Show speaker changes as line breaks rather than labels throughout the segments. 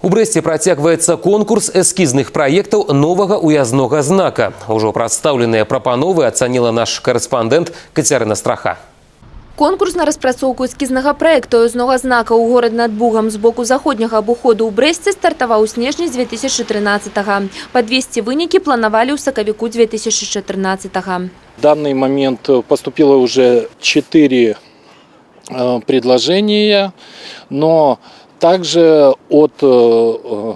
У Брэсце працягваецца конкурс эскізных праектаў новага уязнога знака. Ужо прадстаўленыя прапановы ацаніла наш корэспандэнт Кацярына Страха.
Конкурс на распрацоўку эскізнага праекту уязнога знака ў горад над Бугам з боку заходняга абыходу ў Брэсце стартаваў у снежні з 2013 -го. Падвесці вынікі планавалі ў сакавіку 2014 -го.
В данный момент поступило уже 4 э, предложения, но также от э, э,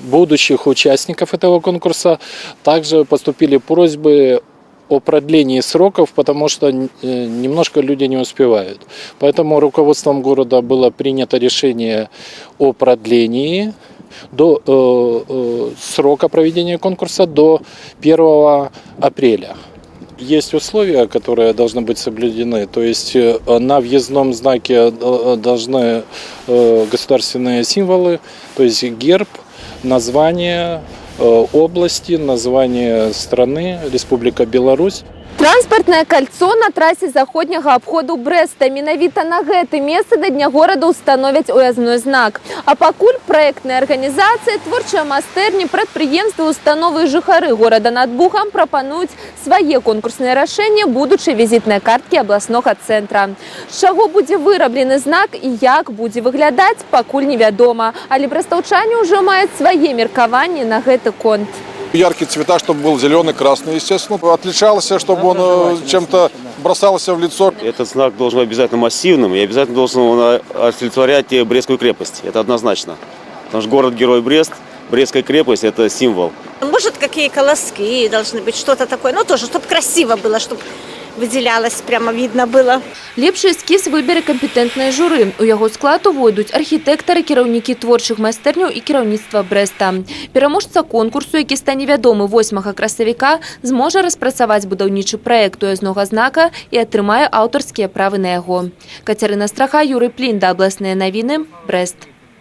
будущих участников этого конкурса также поступили просьбы о продлении сроков, потому что э, немножко люди не успевают. Поэтому руководством города было принято решение о продлении до э, э, срока проведения конкурса до 1 апреля. Есть условия, которые должны быть соблюдены. То есть э, на въездном знаке э, должны э, государственные символы, то есть герб, название области, название страны, Республика Беларусь.
Транспартнае кольцо на трасе заходняга абходу Брэста. Менавіта на гэты месцы да дня горада установяць уязной знак. А пакуль праектныя арганізацыі, творчыя майстэрні, прадпрыемствы, установы і жыхары горада над Бухам прапануюць свае конкурсныя рашэнні будучай візітнай карткі абласнога цэнтра. З чаго будзе выраблены знак і як будзе выглядаць, пакуль невядома. Але брастаўчане ўжо маюць свае меркаванні на гэты конт.
Яркие цвета, чтобы был зеленый, красный, естественно. Отличался, чтобы он э, чем-то бросался в лицо.
Этот знак должен быть обязательно массивным и обязательно должен он э, олицетворять э, Брестскую крепость. Это однозначно. Потому что город-герой Брест, Брестская крепость – это символ.
Может, какие колоски должны быть, что-то такое. Ну, тоже, чтобы красиво было, чтобы выделялось, прямо видно было.
Лепшы эскіз выбере кампетэнтнае журы. У яго склад увойдуць архітэктары, кіраўнікі творчых майстэрняў і кіраўніцтва Брэста. Пераможца конкурсу, які стане вядомы 8 красавіка, зможа распрацаваць будаўнічы праект уязнога знака і атрымае аўтарскія правы на яго. Кацярына Страха, Юрый Плінда, абласныя навіны, Брэст.